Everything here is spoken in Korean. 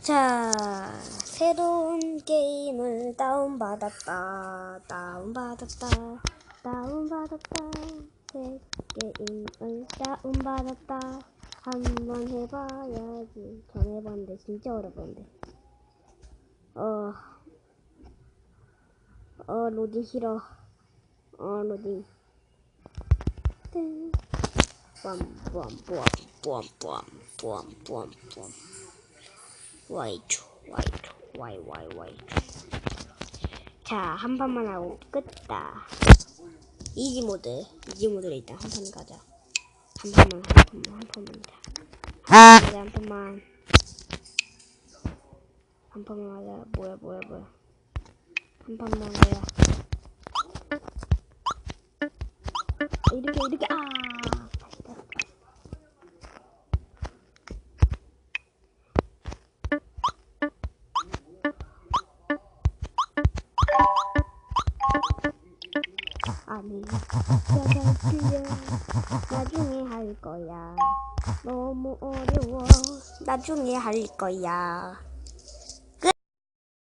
자, 새로운 게임을 다운받았다. 다운받았다. 다운받았다. 새 게임을 다운받았다. 한번 해봐야지. 전 해봤는데 진짜 어려운데. 어, 어, 로딩 싫어. 어, 로딩. 땡. 빰, 빰, 빰, 빰, 빰, 빰, 빰, 빰. 와이초 와이초 와이 와이 와이초. 자 한 판만 하고 끝다. 이지 모드 이지 모드로 일단 한 판 가자. 한 판만 한 판만 한 판만 가자 한 판만. 한 판만 하자. 뭐야 뭐야 뭐야. 한 판만 하자. 이렇게 이렇게 아 아니 여덟이야 나중에 할 거야. 너무 어려워. 나중에 할 거야